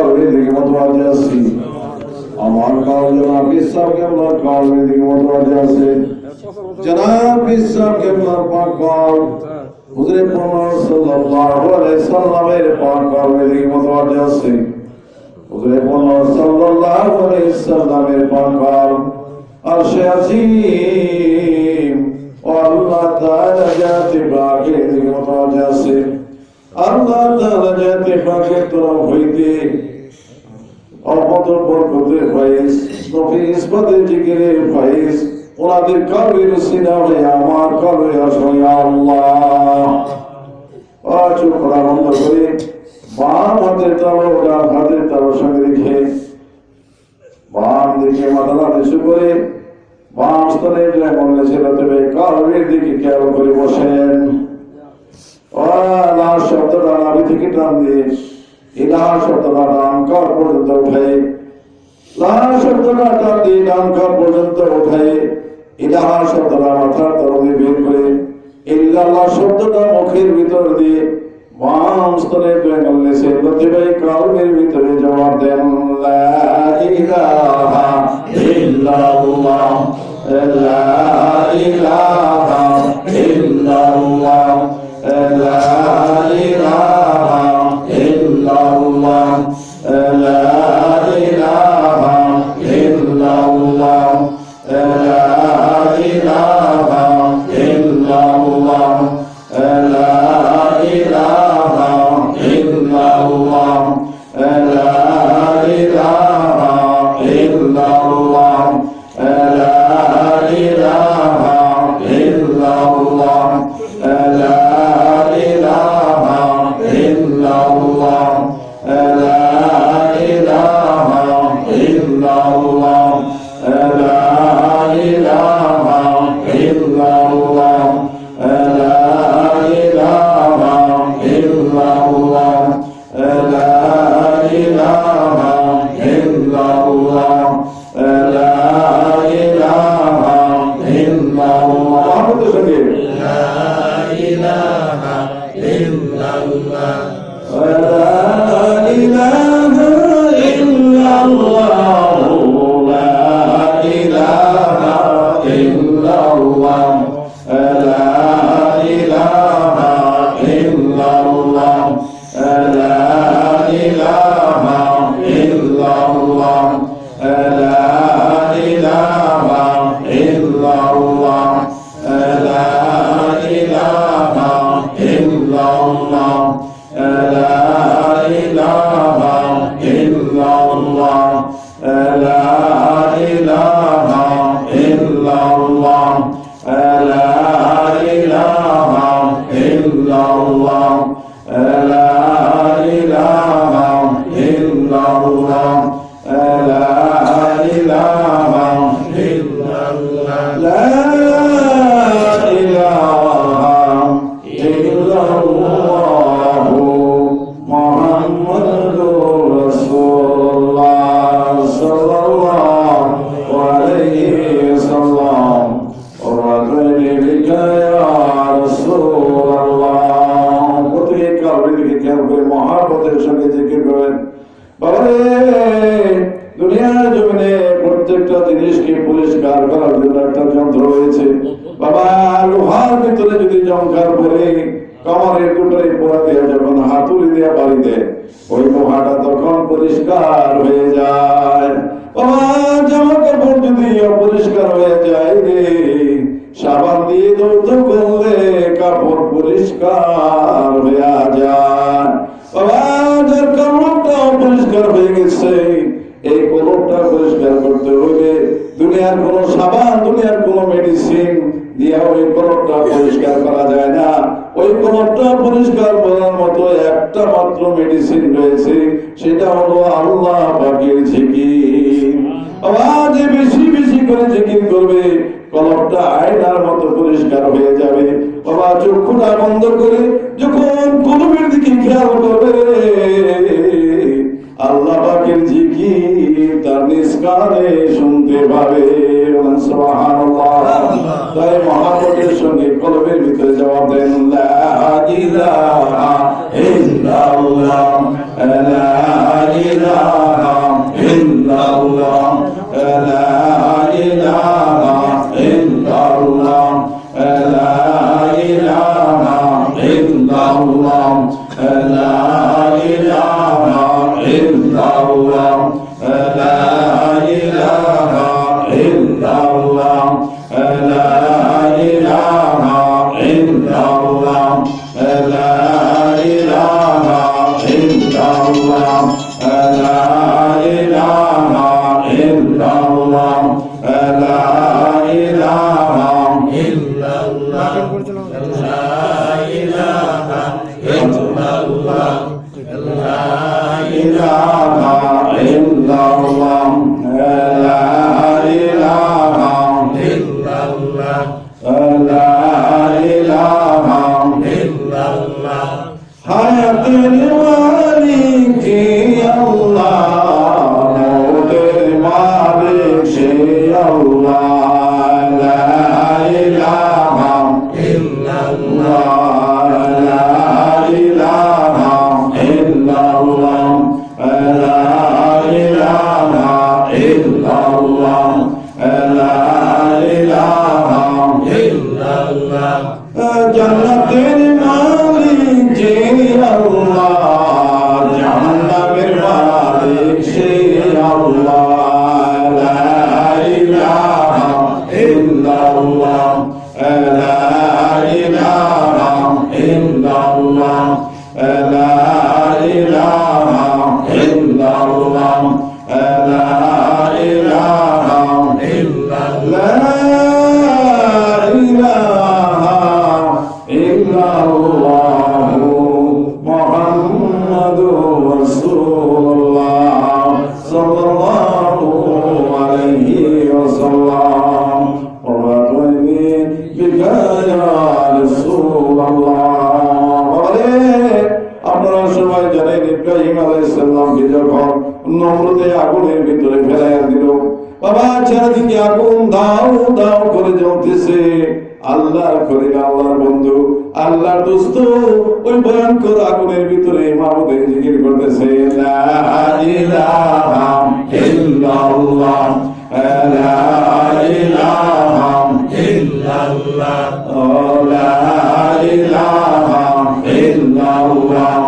কারণে নিগমতবাদে আছি। আমার কারণে নাফিস সাহেব কেমন কারণে নিগমতবাদে আছে। জনাব বিশ্বাস কেমন পাক পাক হুজুরে পাক সাল্লাল্লাহু আলাইহি সাল্লামের পাক কারণে নিগমতবাদে আছে। হুজুরে পাক সাল্লাল্লাহু আলাইহি সাল্লামের পাক আর সে আজিম আল্লাহ তাআলা জাতি পাকের তরফ হইতে অপতর বরকতের ফাইজ নফিস বাদে জিকিরের ফাইজ ওনাদের কালবের সিনা হয়ে, আমার কালবে আসলে আল্লাহ। চুপ করা বন্ধ করে, বাম হাতের তালো ডান হাতের তালো সঙ্গে রেখে, বাম দিকে মাথা নিচু করে, বাম স্তনে যেমন তবে কালবের দিকে খেয়াল করে বসেন। শব্দটা নাভি থেকে টান দিয়ে শব্দটা পর্যন্ত শব্দটা টান দিয়ে ডান পর্যন্ত উঠাই ইলা শব্দটা মাথার তরলে বের করে ইল্লাহ শব্দটা মুখের ভিতর দিয়ে বাম স্তনে বেঙ্গল জন্য একটা যন্ত্র ভিতরে যদি জঙ্কার পরে কামারের দুটোরে পোড়া দিয়ে যখন হাতুড়ি দিয়ে বাড়ি দেয় ওই লোহাটা তখন পরিষ্কার হয়ে হয়ে যায় রে, সাবান দিয়ে দৌত করলে কাপড় পরিষ্কার হয়ে যায় বাবা যার কাপড়টা অপরিষ্কার হয়ে গেছে এই কলমটা পরিষ্কার করতে হলে দুনিয়ার কোন সাবান, দুনিয়ার কোন মেডিসিন দিয়ে ওই কলমটা পরিষ্কার করা যায় না। ওই কলমটা পরিষ্কার করার মতো একটা মাত্র মেডিসিন রয়েছে, সেটা হলো আল্লাহ পাকের জিকির। আওয়াজ বেশি বেশি করে জিকির করবে কলমটা আয়নার মতো পরিষ্কার হয়ে যাবে। বাবা চক্ষুটা বন্ধ করে যখন কলমের দিকে খেয়াল করবে বাবা, চারিদিকে আগুন, দাও দাও করে জ্বলতেছে। আল্লাহর করে আল্লাহর বন্ধু, আল্লাহর দোস্ত, ওই ভয়ঙ্কর আগুনের ভিতরে মাহমুদে জিকির করতেছে, লা ইলাহা ইল্লাল্লাহ, লা ইলাহা ইল্লাল্লাহ লা ইলাহা ইল্লাল্লাহ।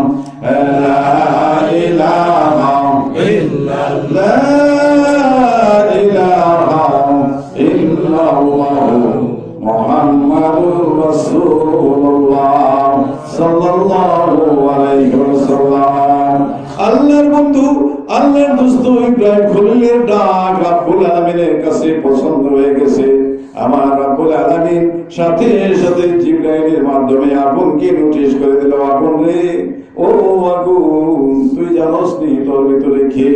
আল্লাহর বন্ধু, আল্লাহর দোস্ত ইব্রাহিম খলিলের ডাক রাব্বুল আলামিনের কাছে পছন্দ হয়ে গেছে। আমার রাব্বুল আলামিন সাথে সাথে জিব্রাইলের মাধ্যমে আগুনকে নোটিশ করে দিল, আগুন রে, ও আগুন, তুই জানোস নি তোর ভিতরে কে?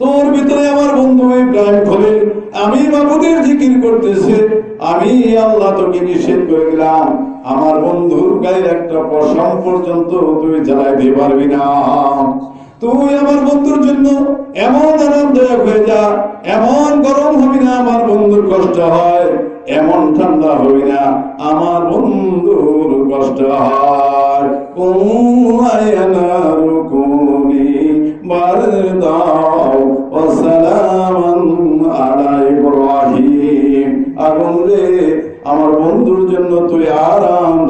তোর ভিতরে আমার বন্ধু ইব্রাহিম খলিল, আমি বাবুদের জিকির করতেছে, আমি আল্লাহ তোকে নিষেধ করে দিলাম। আমার বন্ধুর গায়ের একটা পশম পর্যন্ত তুই জ্বালাইতে পারবি না তুই আমার বন্ধুর জন্য এমন আনন্দদায়ক হয়ে যা, এমন গরম হবি না, আমার বন্ধুর কষ্ট হয়, এমন ঠান্ডা হবি না, আমার বন্ধুর কষ্ট হয়। আগুন রে আমার বন্ধুর জন্য তুই আরামদায়ক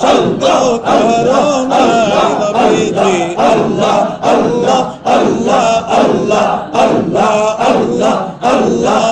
আল্লাহ করো আল্লাহ আল্লাহ আল্লাহ আল্লাহ আল্লাহ আল্লাহ আল্লাহ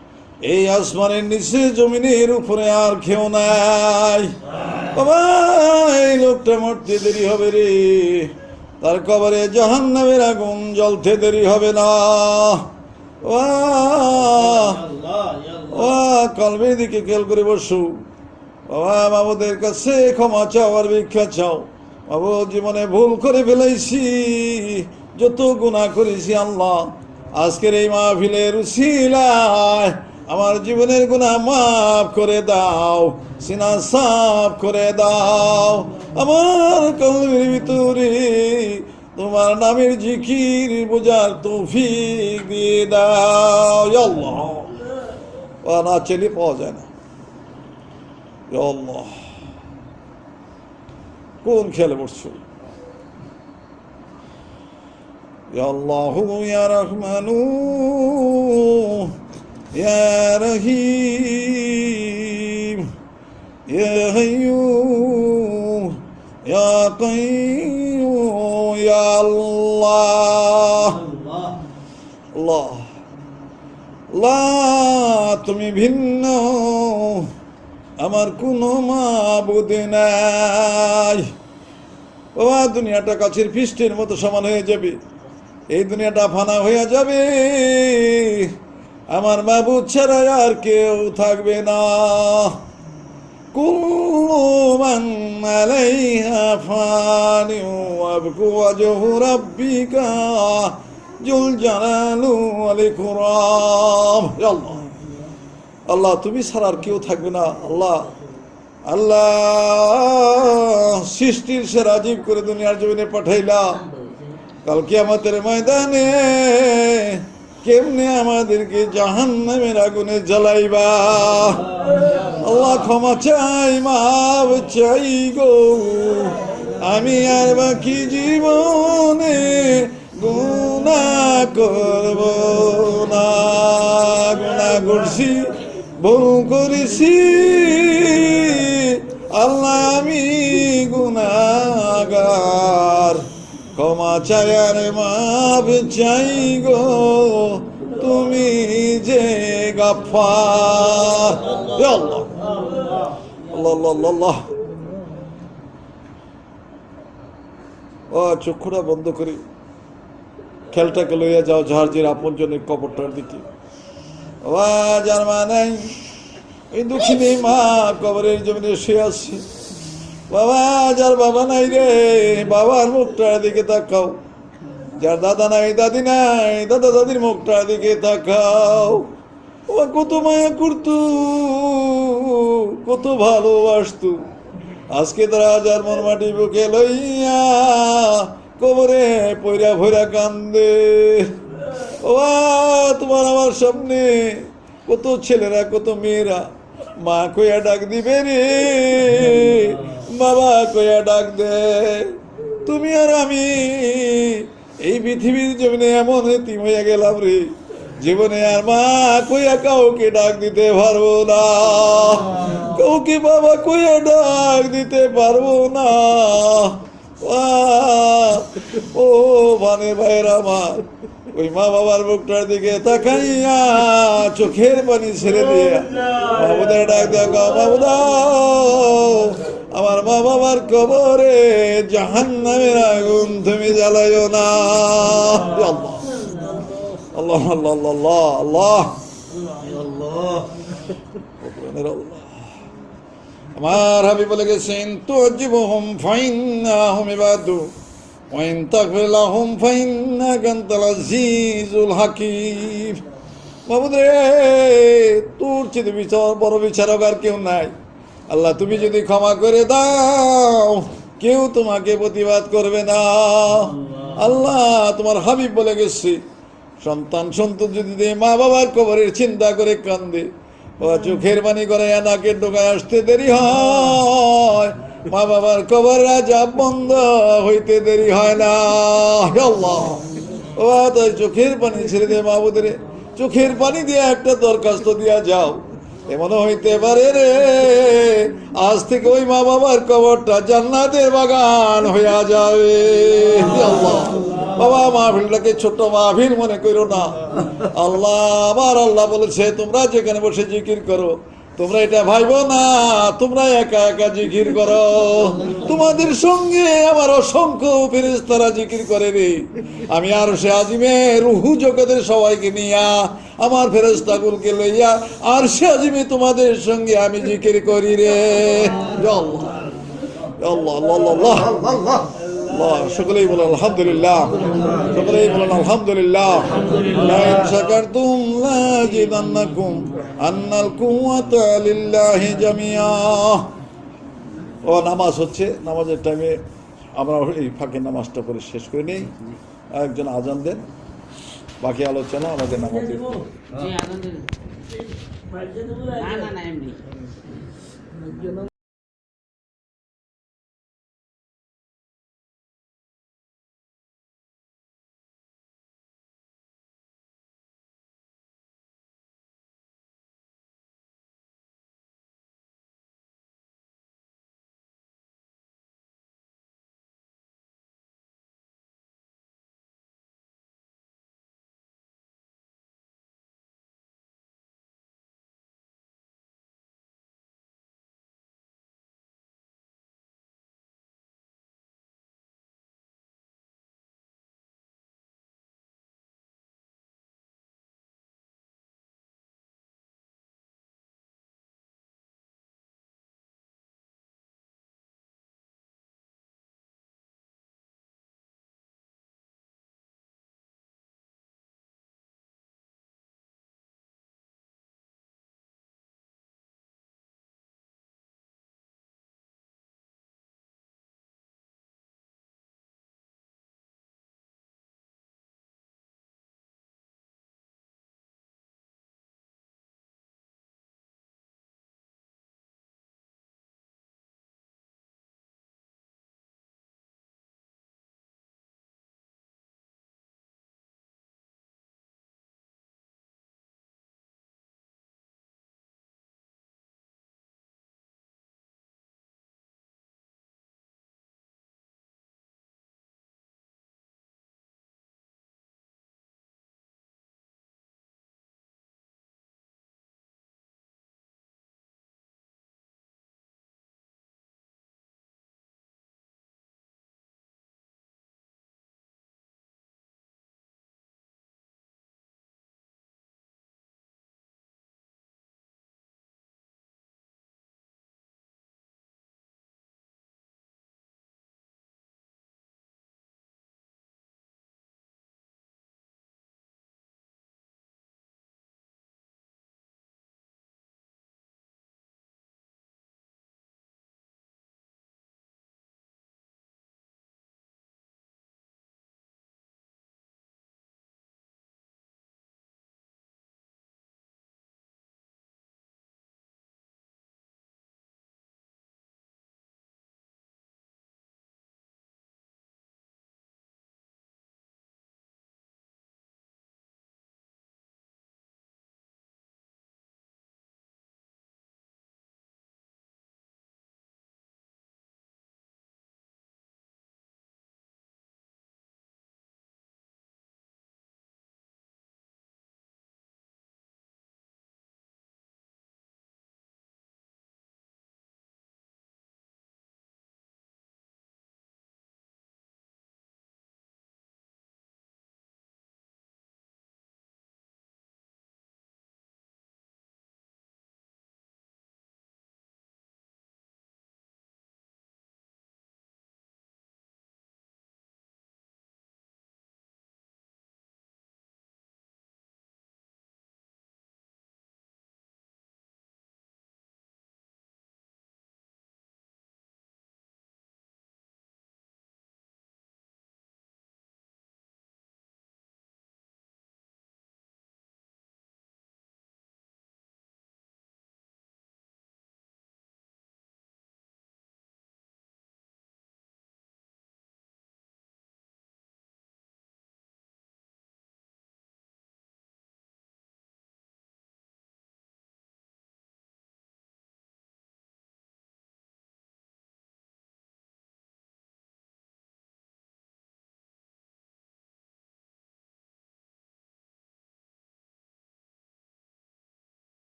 এই আসমানের নিচে জমিনের উপরে আর কেউ নাই। বাবা এই লোকটা মরতে দেরি হবে রে। তার কবরে জাহান নামের আগুন জ্বলতে দেরি হবে না। ওয়া ও কলমের দিকে খেয়াল করে বসু। বাবা, বাবুদের কাছে ক্ষমা চাও আর ভিক্ষা চাও। বাবু, জীবনে ভুল করে ফেলেছি যত গুণা করেছি আল্লাহ, আজকের এই মাহফিলের উসিলায় আমার জীবনের গুণা মাফ করে দাও, সিনা সাফ করে দাও। আমার কলমের ভিতরে তোমার নামের জিকির বোঝার তৌফিক দিয়ে দাও। না চেলে পাওয়া যায় না। কোন খেলে পড়ছো ইয়া আল্লাহ ইয়া রহমানু। ইয়া রহিম ইয়া হাইয়ু ইয়া কাইয়ুম ইয়া আল্লাহ আল্লাহ লা তুমি ভিন্ন। আমার কোনো মাবুদ নাই। বাবা দুনিয়াটা কাছের ফিস্টের মতো সমান হয়ে যাবে। এই দুনিয়াটা ফানা হয়ে যাবে। আমার মাবুদ ছাড়া আর কেউ থাকবে না। জুল আল্লাহ আল্লাহ, তুমি ছাড়া আর কেউ থাকবে না। আল্লাহ আল্লাহ, সৃষ্টির সে রাজীব করে দুনিয়ার জমিনে পাঠাইলা। কালকে আমাদের ময়দানে কেমনে আমাদেরকে জাহান নামের আগুনে জ্বালাইবা? আল্লাহ ক্ষমা চাই মাপ চাই গো। আমি আর বাকি জীবনে গুণা করব না। গুণা করছি, ভুল করেছি। আল্লাহ আমি গুণাগার ক্ষমা চাই আর মাপ চাই গো, তুমি যে গাফার আল্লাহ। বন্ধ করি। খেলটাকে লইয়া যাও যার যে আপনজনের কবরটার দিকে। ও, যার মা নাই এই দুঃখিনী মা কবরের জমিনে শুয়ে আছে। বাবা, যার বাবা নাই রে, বাবার মুখটার দিকে তাকাও। যার দাদা নাই, দাদি নাই, দাদা দাদির মুখটার দিকে তাকাও। ও কত মায়া করতু, কত ভালোবাসতু। আজকে তারা যার মন মাটি বুকে লইয়া কবরে পয়রা ভৈরা কান্দে। ও তোমার আমার সামনে কত ছেলেরা, কত মেয়েরা, মা কইয়া ডাক দিবে রে। বাবা কইয়া ডাক দে। তুমি আর আমি এই পৃথিবীর জমিনে এমন এতিম হইয়া গেলাম রে। জীবনে আর মা কইয়া কাউকে ডাক দিতে পারব না। কাউকে বাবা কইয়া ডাক দিতে পারব না। ও মানে ভাইয়ের আমার, ওই মা বাবার মুখটার দিকে তাকাইয়া চোখের পানি ছেড়ে দিয়ে বাবুদের ডাক দেখা বাবুদা কবরে জাহান নামের আগুন তুমি জ্বালাইও না। আমার হাবি বলে গেছেন তো ফাইন্না হুম রে তোর চেয়ে বিচার, বড় বিচারক আর কেউ নাই। আল্লাহ তুমি যদি ক্ষমা করে দাও কেউ তোমাকে প্রতিবাদ করবে না। আল্লাহ। তোমার হাবিব বলে গেছি। সন্তান সন্তন যদি মা বাবার কবরের চিন্তা করে কান্দে। ও চোখের পানি করে নাকের ডোকায় আসতে দেরি হয়। মা বাবার কবর রাজা বন্ধ হইতে দেরি হয় না। ও তাই চোখের পানি ছেড়ে দে মাহবুদের চোখের পানি দিয়ে একটা দরখাস্ত দিয়া যাও। এমনও হইতে পারে রে। আজ থেকে ওই মা বাবার কবরটা জান্নাতের বাগান হইয়া যাবে। আল্লাহ। বাবা, মাহফিলটাকে ছোট মাহফিল মনে করো না। আল্লাহ আবার আল্লাহ বলেছে, তোমরা যেখানে বসে জিকির করো তোমরা এটা ভাইবো না তোমরা একা একা জিকির করো। তোমাদের সঙ্গে আমার অসংখ্য ফেরেশতারা জিকির করে রে আমি আর সে আজিমে রুহু জগতের সবাইকে নিয়া আমার ফেরেস্তাগুলকে লইয়া আর সে আজিমে তোমাদের সঙ্গে আমি জিকির করি রে। আল্লাহ আল্লাহ আল্লাহ আল্লাহ। আলহামদুলিল্লাহ। আলহামদুলিল্লাহ। লাইন আন্নাল ও, নামাজ হচ্ছে, নামাজের টাইমে আমরা এই ফাঁকে নামাজটা করে শেষ করে নিই। একজন আজান দেন। বাকি আলোচনা আমাদের নামাজের জি না না না